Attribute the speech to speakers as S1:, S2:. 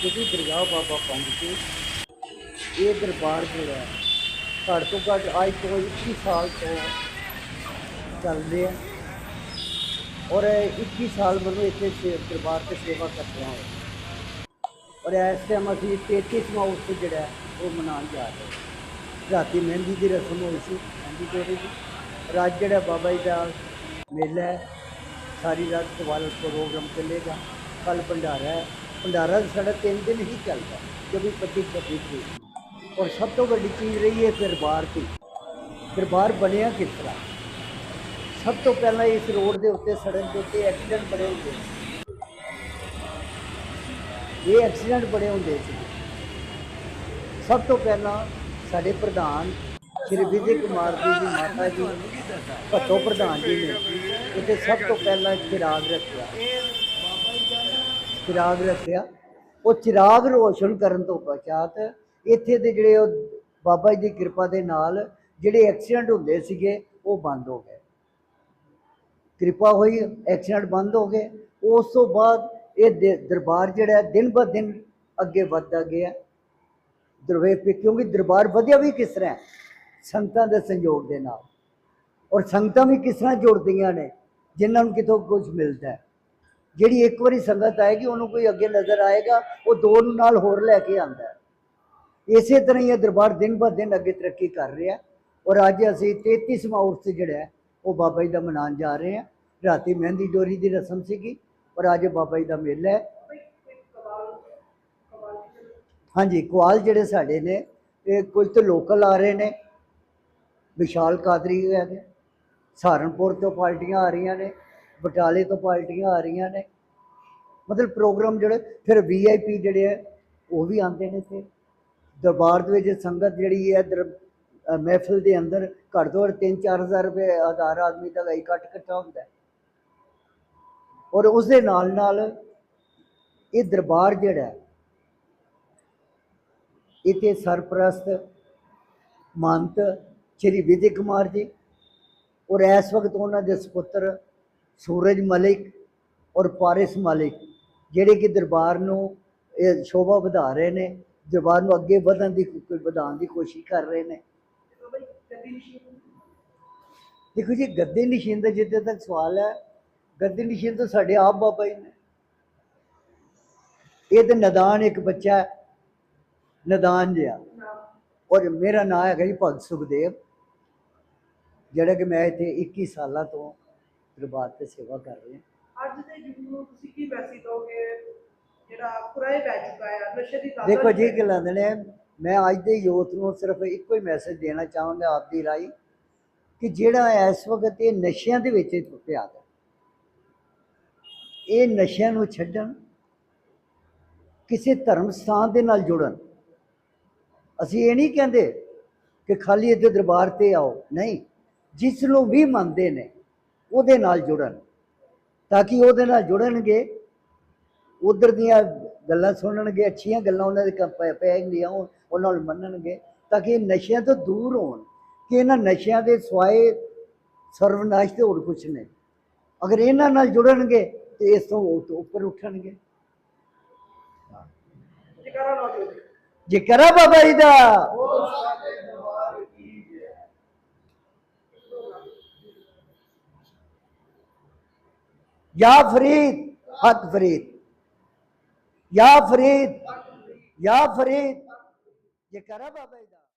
S1: ਕਿਉਂਕਿ ਦਰਗਾਹ ਬਾਬਾ ਪੰਜ ਕੇ ਇਹ ਦਰਬਾਰ ਜਿਹੜਾ ਹੈ, ਘੱਟ ਤੋਂ ਘੱਟ ਅੱਜ ਤੋਂ 21 ਸਾਲ ਤੋਂ ਚੱਲ ਰਿਹਾ ਔਰ ਇਹ 21 ਸਾਲ ਮੈਨੂੰ ਇੱਥੇ ਸੇ- ਦਰਬਾਰ ਤੇ ਸੇਵਾ ਕਰ ਰਿਹਾ ਹਾਂ ਔਰ ਇਸ ਟਾਈਮ ਅਸੀਂ 33ਵਾਂ ਉਰਸ ਜਿਹੜਾ ਹੈ, ਉਹ ਮਨਾਉਣ ਜਾ ਰਹੇ ਹਾਂ। ਰਾਤੀ ਮਹਿੰਦੀ ਦੀ ਰਸਮ ਹੋਈ ਸੀ ਮਹਿੰਦੀ ਤੋੜੀ ਦੀ ਔਰ ਅੱਜ ਜਿਹੜਾ ਬਾਬਾ ਜੀ ਦਾ ਮੇਲਾ ਹੈ। ਸਾਰੀ ਰਾਤ ਕਵਾਲ ਪ੍ਰੋਗਰਾਮ ਚੱਲੇਗਾ। ਕੱਲ ਭੰਡਾਰਾ ਹੈ। ਭੰਡਾਰਾ ਸਾਡਾ ਤਿੰਨ ਦਿਨ ਹੀ ਚੱਲਦਾ। ਕਿਉਂਕਿ 25 26 ਤਰੀਕ ਨੂੰ। ਔਰ ਸਭ ਤੋਂ ਵੱਡੀ ਚੀਜ਼ ਰਹੀ ਹੈ ਦਰਬਾਰ ਦੀ। ਦਰਬਾਰ ਬਣਿਆ ਕਿਸ ਸਭ ਤੋਂ ਪਹਿਲਾਂ ਇਸ ਰੋਡ ਦੇ ਉੱਤੇ ਸੜਕ ਦੇ ਉੱਤੇ ਐਕਸੀਡੈਂਟ ਬੜੇ ਹੁੰਦੇ ਸੀ। ਇਹ ਐਕਸੀਡੈਂਟ ਬੜੇ ਹੁੰਦੇ ਸੀ। ਸਭ ਤੋਂ ਪਹਿਲਾਂ ਸਾਡੇ ਪ੍ਰਧਾਨ ਸ਼੍ਰੀ ਵਿਜੇ ਕੁਮਾਰ ਜੀ ਦੀ ਮਾਤਾ ਜੀ ਭੱਤੋ ਪ੍ਰਧਾਨ ਜੀ ਨੇ ਇੱਥੇ ਸਭ ਤੋਂ ਪਹਿਲਾਂ ਚਿਰਾਗ ਰੱਖਿਆ। ਚਿਰਾਗ ਰੱਖਿਆ। ਉਹ ਚਿਰਾਗ ਰੋਸ਼ਨ ਕਰਨ ਤੋਂ ਪਛਾਤ ਇੱਥੇ ਦੇ ਜਿਹੜੇ ਉਹ ਬਾਬਾ ਜੀ ਦੀ ਕਿਰਪਾ ਦੇ ਨਾਲ ਜਿਹੜੇ ਐਕਸੀਡੈਂਟ ਹੁੰਦੇ ਸੀਗੇ, ਉਹ ਬੰਦ ਹੋ ਗਏ। ਕਿਰਪਾ ਹੋਈ, ਐਕਸੀਡੈਂਟ ਬੰਦ ਹੋ ਗਏ। ਉਸ ਤੋਂ ਬਾਅਦ ਇਹ ਦਰਬਾਰ ਜਿਹੜਾ ਦਿਨ ਬ ਦਿਨ ਅੱਗੇ ਵੱਧਦਾ ਗਿਆ। ਦਰਵੇ ਕਿਉਂਕਿ ਦਰਬਾਰ ਵਧਿਆ ਵੀ ਕਿਸ ਤਰ੍ਹਾਂ ਸੰਗਤਾਂ ਦੇ ਸੰਯੋਗ ਦੇ ਨਾਲ। ਔਰ ਸੰਗਤਾਂ ਵੀ ਕਿਸ ਤਰ੍ਹਾਂ ਜੁੜਦੀਆਂ ਨੇ, ਜਿਨ੍ਹਾਂ ਨੂੰ ਕਿਤੋਂ ਕੁਝ ਮਿਲਦਾ ਹੈ। ਜਿਹੜੀ ਇੱਕ ਵਾਰੀ ਸੰਗਤ ਆਏਗੀ, ਉਹਨੂੰ ਕੋਈ ਅੱਗੇ ਨਜ਼ਰ ਆਏਗਾ, ਉਹ ਦੋ ਨੂੰ ਨਾਲ ਹੋਰ ਲੈ ਕੇ ਆਂਦਾ ਇਸੇ ਤਰ੍ਹਾਂ ਹੀ ਇਹ ਦਰਬਾਰ ਦਿਨ ਬਾ ਦਿਨ ਅੱਗੇ ਤਰੱਕੀ ਕਰ ਰਿਹਾ ਔਰ ਅੱਜ ਅਸੀਂ 33ਵਾਂ ਉਰਸ ਜਿਹੜਾ ਉਹ ਬਾਬਾ ਜੀ ਦਾ ਮਨਾਉਣ ਜਾ ਰਹੇ ਹਾਂ। ਰਾਤੀ ਮਹਿੰਦੀ ਡੋਰੀ ਦੀ ਰਸਮ ਸੀਗੀ, ਔਰ ਅੱਜ ਬਾਬਾ ਜੀ ਦਾ ਮੇਲਾ ਹੈ। ਹਾਂਜੀ ਕੁਆਲ ਜਿਹੜੇ ਸਾਡੇ ਨੇ, ਇਹ ਕੁਝ ਤਾਂ ਲੋਕਲ ਆ ਰਹੇ ਨੇ। ਵਿਸ਼ਾਲ ਕਾਦਰੀ ਹੈਗੇ ਸਹਾਰਨਪੁਰ ਤੋਂ ਪਾਰਟੀਆਂ ਆ ਰਹੀਆਂ ਨੇ ਬਟਾਲੇ ਤੋਂ ਪਾਰਟੀਆਂ ਆ ਰਹੀਆਂ ਨੇ। ਮਤਲਬ ਪ੍ਰੋਗਰਾਮ ਜਿਹੜੇ ਫਿਰ ਵੀਆਈਪੀ ਜਿਹੜੇ ਹੈ ਉਹ ਵੀ ਆਉਂਦੇ ਨੇ ਇੱਥੇ। ਦਰਬਾਰ ਦੇ ਵਿੱਚ ਸੰਗਤ ਜਿਹੜੀ ਹੈ ਦਰ ਅ, ਦੇ ਅੰਦਰ ਘੱਟ ਤੋਂ ਘੱਟ 3-4000 ਰੁਪਏ ਹਜ਼ਾਰ ਆਦਮੀ ਦਾ ਇਕੱਠ ਇਕੱਠਾ ਹੁੰਦਾ ਔਰ ਉਸ ਦੇ ਨਾਲ ਨਾਲ ਇਹ ਦਰਬਾਰ ਜਿਹੜਾ ਹੈ ਇਥੇ ਸਰਪ੍ਰਸਤ ਮੰਤ ਸ਼੍ਰੀ ਵਿਜੇ ਕੁਮਾਰ ਜੀ ਔਰ ਇਸ ਵਕਤ ਉਹਨਾਂ ਦੇ ਸੁਪੁੱਤਰ ਸੂਰਜ ਮਲਿਕ ਔਰ ਪਾਰਿਸ ਮਲਿਕ, ਜਿਹੜੇ ਕਿ ਦਰਬਾਰ ਨੂੰ ਇਹ ਸ਼ੋਭਾ ਵਧਾ ਰਹੇ ਨੇ, ਦਰਬਾਰ ਨੂੰ ਅੱਗੇ ਵਧਣ ਦੀ ਵਧਾਉਣ ਦੀ ਕੋਸ਼ਿਸ਼ ਕਰ ਰਹੇ ਨੇ। ਦੇਖੋ ਜੀ, ਗੱਦੇ ਨਿਸ਼ੀਨ ਦਾ ਜਿੱਥੇ ਤੱਕ ਸਵਾਲ ਹੈ, ਗੱਦੇ ਨਿਸ਼ੀਨ ਤਾਂ ਸਾਡੇ ਆਪ ਬਾਬਾ ਜੀ ਨੇ। ਇਹ ਤਾਂ ਨਦਾਨ ਇੱਕ ਬੱਚਾ ਨਦਾਨ ਜਿਹਾ। ਔਰ ਮੇਰਾ ਨਾਮ ਹੈਗਾ ਜੀ ਭਗਤ ਸੁਖਦੇਵ। ਜਿਹੜਾ ਕਿ ਮੈਂ ਇੱਥੇ 21 ਸਾਲਾਂ ਤੋਂ ਦਰਬਾਰ ਤੇ ਸੇਵਾ ਕਰ ਰਿਹਾ।
S2: ਅੱਜ ਦੇ ਯੁੱਗ ਨੂੰ ਤੁਸੀਂ ਕੀ ਮੈਸੇਜ ਦੋਗੇ ਜਿਹੜਾ ਕੁਰਾਏ ਪੈ ਚੁੱਕਾ ਹੈ ਨਸ਼ੇ ਦੀ ਤਾਦਾਦ
S1: ਦੇਖੋ ਜੀ ਕਿ ਨੇ ਮੈਂ ਅੱਜ ਦੇ ਯੂਥ ਨੂੰ ਸਿਰਫ ਇੱਕੋ ਹੀ ਮੈਸੇਜ ਦੇਣਾ ਚਾਹਾਂਗਾ ਆਪ ਦੀ ਰਾਈ ਕਿ ਜਿਹੜਾ ਇਸ ਵਕਤ ਇਹ ਨਸ਼ਿਆਂ ਦੇ ਵਿੱਚ ਪਿਆ ਹੈ ਇਹ ਨਸ਼ਿਆਂ ਨੂੰ ਛੱਡਣ ਕਿਸੇ ਧਰਮ ਸਥਾਨ ਦੇ ਨਾਲ ਜੁੜਨ। ਅਸੀਂ ਇਹ ਨਹੀਂ ਕਹਿੰਦੇ ਕਿ ਖਾਲੀ ਇੱਥੇ ਦਰਬਾਰ ਤੇ ਆਓ ਨਹੀਂ। ਜਿਸ ਨੂੰ ਵੀ ਮੰਨਦੇ ਨੇ ਉਹਦੇ ਨਾਲ ਜੁੜਨ। ਤਾਂ ਕਿ ਉਹਦੇ ਨਾਲ ਜੁੜਨਗੇ ਉਧਰ ਦੀਆਂ ਗੱਲਾਂ ਸੁਣਨਗੇ ਅੱਛੀਆਂ ਗੱਲਾਂ ਉਹਨਾਂ ਦੇ ਕ- ਪੈ ਪੈਣਗੀਆਂ ਉਹ- ਉਹਨਾਂ ਨੂੰ ਮੰਨਣਗੇ। ਤਾਂ ਕਿ ਨਸ਼ਿਆਂ ਤੋਂ ਦੂਰ ਹੋਣ ਕਿ ਇਹਨਾਂ ਨਸ਼ਿਆਂ ਦੇ ਸਵਾਏ ਸਰਵਨਾਸ਼ ਤੇ ਹੋਰ ਕੁਝ ਨਹੀਂ। ਅਗਰ ਇਹਨਾਂ ਨਾਲ ਜੁੜਨਗੇ ਤੇ ਇਸ ਤੋਂ ਉੱਪਰ ਉੱਠਣਗੇ।
S2: ਜਕਾਰਾ
S1: ਬਾਬਾ ਜੀ ਦਾ। या फरीद हक फरीद या फरीद या फरीद ये करा बाबा जी दा